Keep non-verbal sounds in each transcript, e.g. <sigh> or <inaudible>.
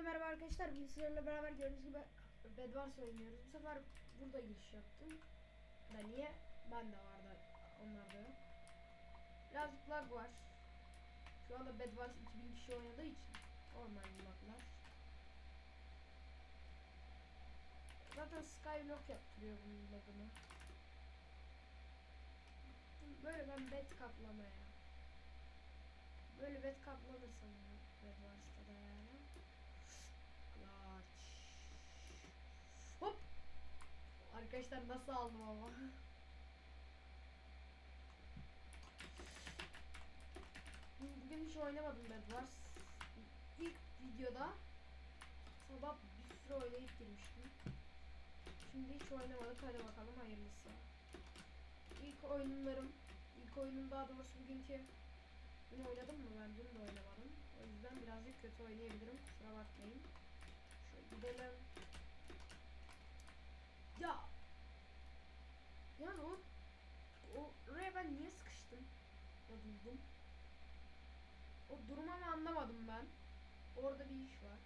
Hepinize merhaba arkadaşlar. Bilgisayarla beraber gördüğünüz gibi Bedwars oynuyoruz. Bu sefer burada giriş yaptım. Da niye? Ben de vardı. Onlar da yok. Birazcık lag var. Şu anda Bedwars 2000 kişi oynadığı için normal laglar. Zaten Skyblock yaptırıyor bunun lagını. Böyle ben bed kaplamaya. Böyle bed kaplanırsam ya Bedwars'ta da yani. Clutch. Hop. Arkadaşlar nasıl aldım ama. Bugün hiç oynamadım Bedwars. İlk videoda sabah bir sürü oynayıp girmiştim. Şimdi hiç oynamadık. Hadi bakalım hayırlısı. İlk oyunlarım, ilk oyunum daha doğrusu bugünkü Dün oynadım mı ben? Dün de oynamadım. O yüzden birazcık kötü oynayabilirim. Kusura bakmayın. Şöyle gidelim. Ya. Yani o o oraya ben niye sıkıştım? Ya durdum. O durmamı anlamadım ben. Orada bir iş var.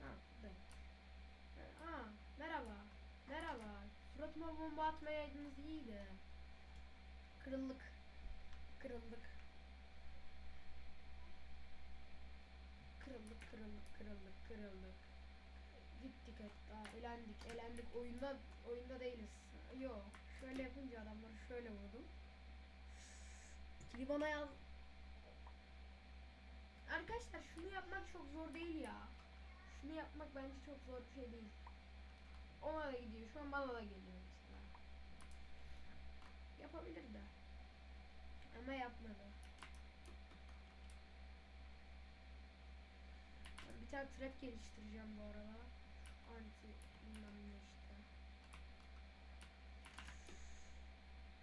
Ha, burada. Ha, merhaba. Merhaba. Suratıma bomba atmayaydınız iyiydi. Kırıldık. Kırıldık. Kırıldık, kırıldık, kırıldık, kırıldık. Gittik hatta, elendik, elendik. Oyunda, oyunda değiliz. Yo, şöyle yapınca adamları şöyle vurdum. Bana yaz. Arkadaşlar şunu yapmak çok zor değil ya. Şunu yapmak bence çok zor bir şey değil. Ona da gidiyor. Şu an bana da geliyor mesela. Yapabilir de. Ama yapmadı. Bir tane trap geliştireceğim bu arada. Anti bilmem ne işte.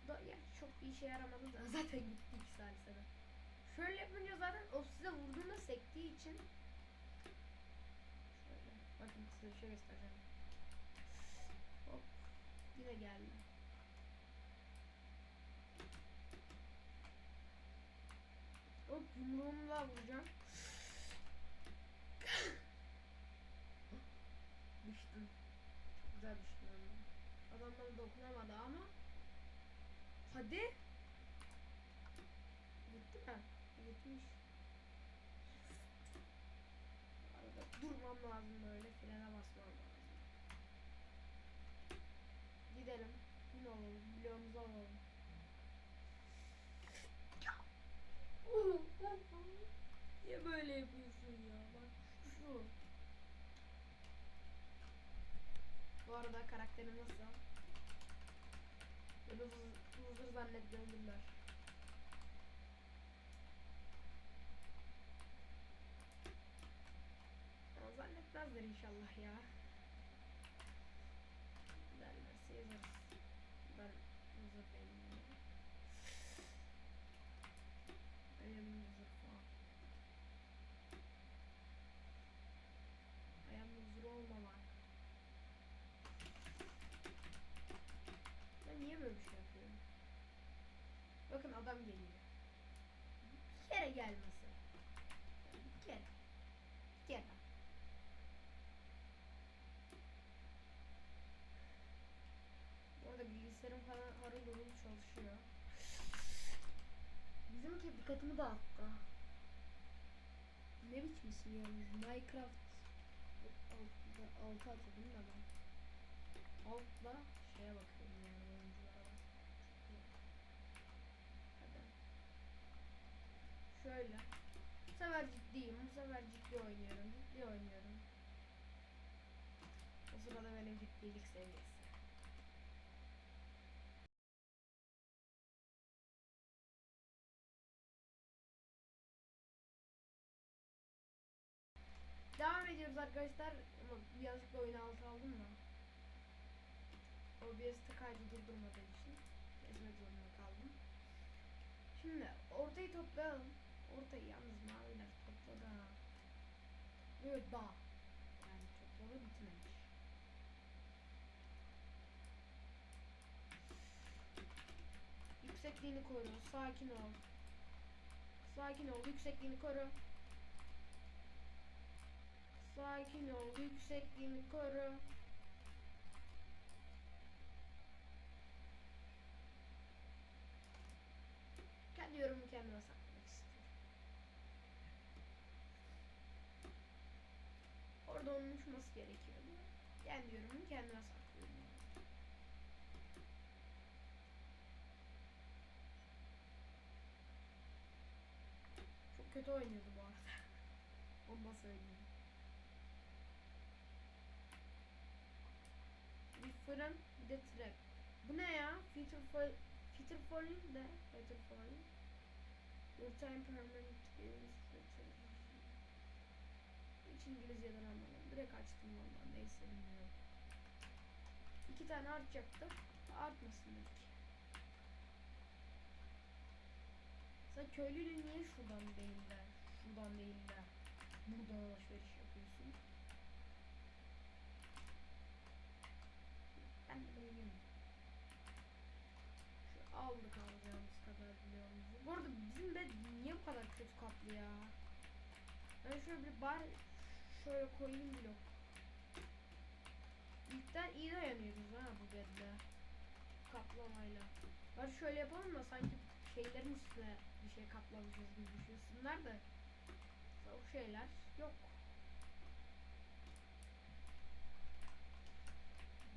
Da, ya çok bir işe yaramadı da <laughs> zaten gitti iki salisede. Şöyle yapınca zaten o size vurduğunda sektiği için Şöyle bakın size şey göstereceğim. Hop yine geldi. Hop yumruğumla vuracağım. <laughs> düştüm. Çok güzel düştüm ama. Adam bana dokunamadı ama. Hadi. Gitti mi? Gitmiş. Arada durmam lazım böyle. Frene basmam lazım. Gidelim. Bin olalım. Bloğumuzu alalım. Niye böyle yapıyorsun ya? Bak şu. Bu arada karakteri nasıl? Böyle hızır, hızır zannediyorlar. Ama zannetmezler inşallah ya. Derlerse yazarız. Ben huzur falan. Ayağımın huzur olmamak. Niye böyle bir şey yapıyorum? Bakın adam geliyor. Bir kere gelmesi. Bir kere. Bir kere. Bu arada bilgisayarım falan harıl harıl çalışıyor. Bizimki dikkatimi dağıttı. Ne biçim isim yalnız? Minecraft altı, altı atladım da ben. Altla şeye bakıyorum yani oyunculara bak. Çok güzel. Hadi. Şöyle. Bu sefer ciddiyim. Bu sefer ciddi oynuyorum. Ciddi oynuyorum. O sırada benim ciddilik seviyesi. Devam ediyoruz arkadaşlar. Ama yanlışlıkla oyunu altı aldım da. OBS'te kaydı durdurmadığı için kesmek zorunda kaldım. Şimdi ortayı toplayalım. Ortayı yalnız maviler topladı ha. Böyle da. Yani topladı bitmemiş. Yüksekliğini koru. Sakin ol. Sakin ol. Yüksekliğini koru. Sakin ol, yüksekliğini koru. Kendi yorumumu kendime saklamak istiyorum. Orada onun uçması gerekiyordu. Kendi yorumumu kendime saklıyorum. Çok kötü oynuyordu bu arada. <laughs> Onu da söyleyeyim. Bir fırın, bir de trap. Bu ne ya? Feature fall, feature falling de. Feature falling. Your time permanent is. Hiç İngilizceden anlamadım. Direkt açtım valla. Neyse bilmiyorum. İki tane artacaktı. Artmasın dedik. Sen köylüyle niye şuradan değil de, şuradan değil de buradan alışveriş yapıyorsun? Ben de bilmiyorum. Şu aldık alacağımız kadar biliyorum. Bu arada bizim bed niye bu kadar kötü kaplı ya? Ben şöyle bir bar şöyle koyayım blok. İlkten iyi dayanıyoruz ha bu bedle. Kaplamayla. Bari şöyle yapalım da sanki şeylerin üstüne bir şey kaplamışız gibi düşünsünler de o şeyler yok.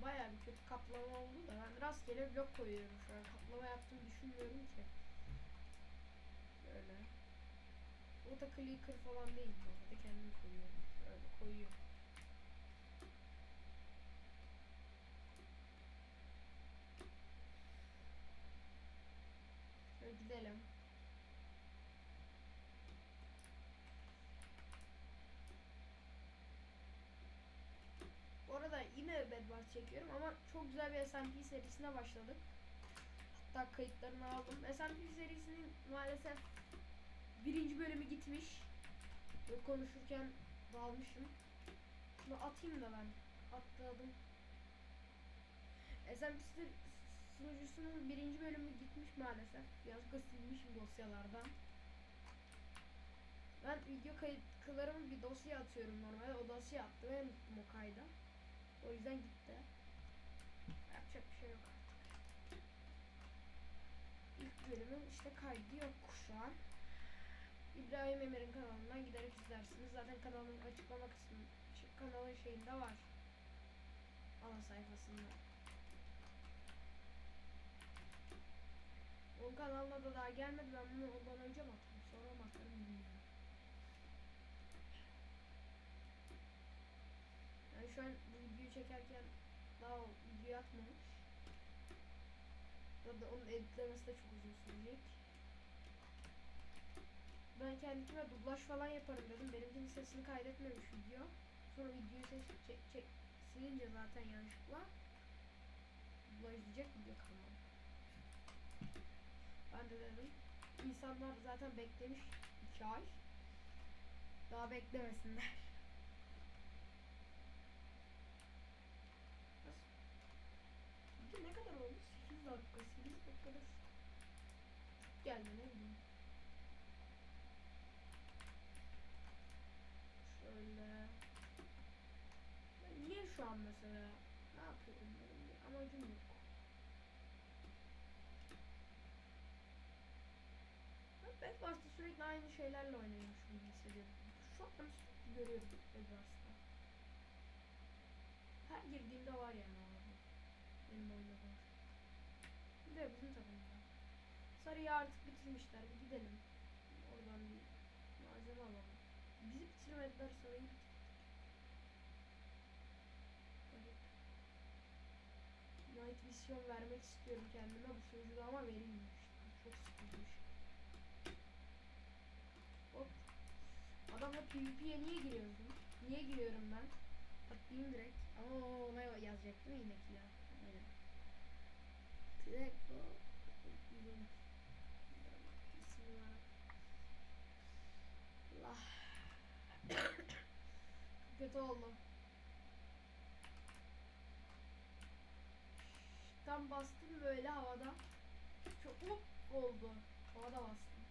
Bayağı bir kötü kaplama oldu da ben rastgele blok koyuyorum şu an. Kaplama yaptığımı düşünmüyorum ki. Böyle. O da clicker falan değil bu arada kendim koyuyorum. Böyle koyuyorum. Şöyle gidelim. Bu arada yine Bedwars çekiyorum ama çok güzel bir SMP serisine başladık. Hatta kayıtlarını aldım. SMP serisinin maalesef birinci bölümü gitmiş. Ve konuşurken dalmışım. Şunu atayım da ben. Atladım. SMP ser- sunucusunun birinci bölümü gitmiş maalesef. Yanlışlıkla silmişim dosyalardan. Ben video kayıtlarımı bir dosya atıyorum normalde. O dosya attı ve unuttum o kayda. O yüzden gitti. Yapacak bir şey yok artık. İlk bölümün işte kaydı yok şu an. İbrahim Emir'in kanalından giderek izlersiniz. Zaten kanalın açıklama kısmı, kanalın şeyinde var. Ana sayfasında. Onun kanalına da daha gelmedi. Ben bunu ondan önce mi atarım? Sonra mı atarım bilmiyorum. Yani şu an bu videoyu çekerken daha o video atmamış. Ya da onun editlemesi de çok uzun sürecek. Ben kendime dublaj falan yaparım dedim. Benimkinin sesini kaydetmemiş video. Sonra videoyu ses çek, çek, silince zaten yanlışlıkla dublaj diyecek video kalmadı. Ben de dedim insanlar zaten beklemiş 2 ay. Daha beklemesinler. Video ne kadar oldu? 8 dakika, 8 dakikada geldi ne bileyim. Şöyle. Ben niye şu an mesela ne yapıyorum benim bir amacım yok. Ben Bedwars'ta sürekli aynı şeylerle oynuyormuş gibi hissediyorum. Şu an sürekli görüyorum Bedwars'ta. Her girdiğimde var yani abi. Benim oynadığım. Bir de bizim takımda. Sarıyı artık bitirmişler. Bir gidelim. Oradan bir malzeme alalım. Bizi bitirmediler sarıyı Vision vermek istiyorum kendime bu sunucuda ama işte. Çok sıkılmış. Hop. Adamla PvP'ye niye giriyorsun? Niye giriyorum ben? Atlayayım direkt. Ama o ona yazacaktım yine ki ya. Aynen. Direkt o. Allah. <coughs> Kötü oldu. Buradan bastım böyle havada. Çok hop oldu. Havada bastım.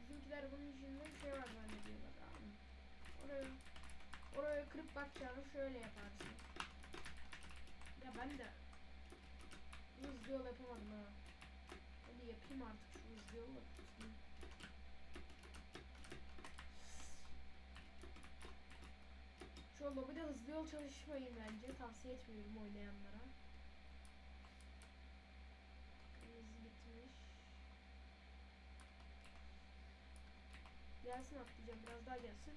Bizimkiler bunun içinde bir şey var zannediyorlar abi. Oraya, oraya kırıp bakacağını şöyle yaparsın. Ya ben de hızlı yol yapamadım ha. Hadi yapayım artık şu hızlı yolu. Şu lobide hızlı yol çalışmayın bence. Tavsiye etmiyorum oynayanlara. Kırmızı gitmiş. Gelsin atlayacağım biraz daha gelsin.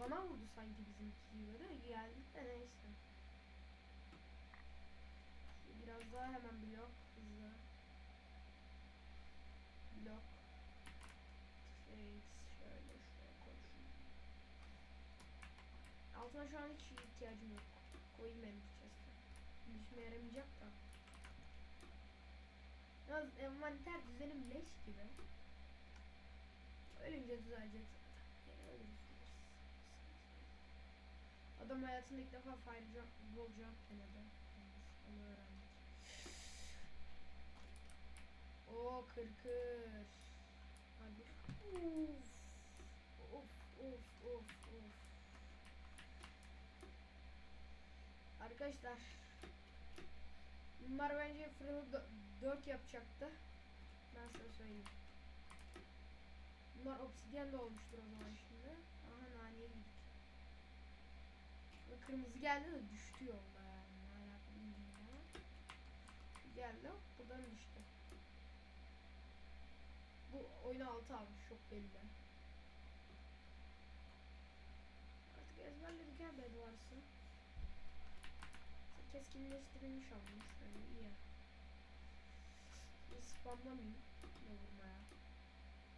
Bana vurdu sanki bizimki de geldik de neyse. Biraz daha hemen blok hızlı. Blok. Face şöyle şuraya koy şunu. Altına şu an hiç ihtiyacım yok. Koyayım benim chest'e. Bir işime yaramayacak da. Yalnız envanter düzenim leş gibi. Ölünce düzelecek zaten. Yani düzeliriz. Adam hayatında ilk defa fire jump, denedi. Yalnız Onu öğrendik. Oo kırkır. Hadi. Of of of of. Arkadaşlar. Bunlar bence fırını 4 yapacaktı. Ben size söyleyeyim. Bunlar obsidyen de olmuştur o zaman şimdi. Aha naneye. Ve kırmızı geldi de düştü yolda yani. Geldi buradan düştü. Bu oyunu altı almış çok belli. Artık ezberledik ya Bedwars'ı. Keskinleştirilmiş almış. Yani iyi. Bir spamlamayayım. Ne vurmaya.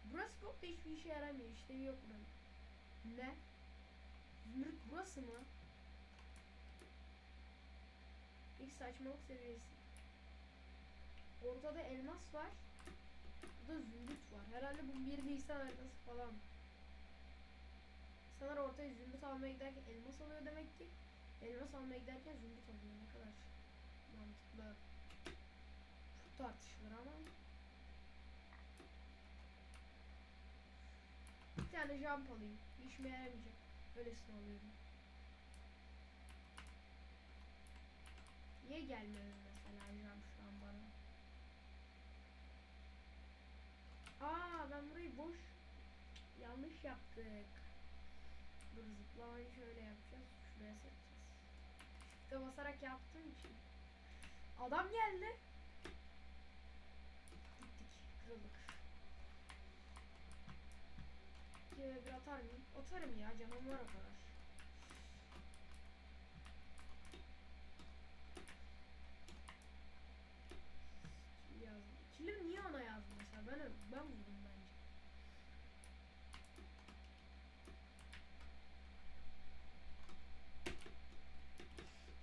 Burası çok da hiçbir işe yaramıyor. İşlevi yok buranın. Ne? Zümrüt burası mı? İlk saçmalık seviyesi. Ortada elmas var. Burada zümrüt var. Herhalde bu bir Nisan haritası falan. İnsanlar ortaya zümrüt almaya giderken elmas alıyor demek ki. Elmas almaya giderken zümrüt alıyor. Ne kadar mantıklı. Çok tartışılır ama. Bir tane jump alayım. İşime yaramayacak. Öylesine alıyorum. Niye gelmiyor mesela jump şu an bana? Aa ben burayı boş yanlış yaptık. Dur zıplamayı şöyle yapacağız. Şuraya seçeceğiz. Shift'e basarak yaptığım için. Adam geldi. Gittik. Kırıldık. Ve bir atar mıyım? Atarım ya canım var o kadar. Kim yazdı? Kilim niye ona yazdı mesela? Ben ben vurdum bence.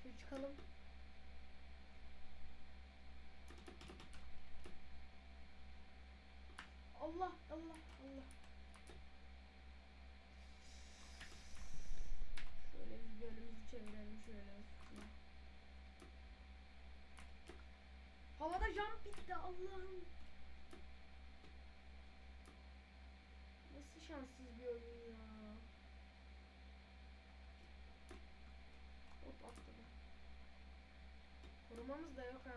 Şöyle çıkalım. Allah Allah Allah. Şöyle bir bölümümüzü çevirelim şöyle. Havada jump bitti Allah'ım. Nasıl şanssız bir oyun ya. Hop atladı. Korumamız da yok ha.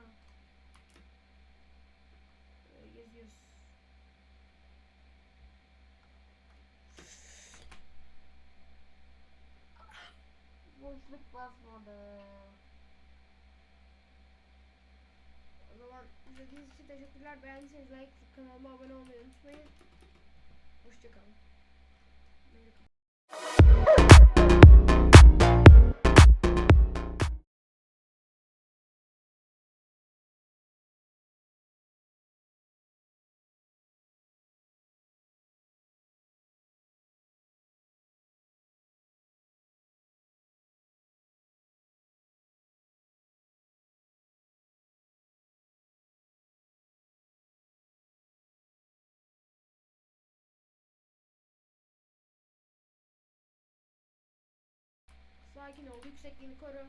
Böyle geziyoruz. Boşluk basmadı. O zaman izlediğiniz için teşekkürler. Beğendiyseniz like, kanalıma abone olmayı unutmayın. Hoşçakalın. Sakin ol. Yüksekliğini koru.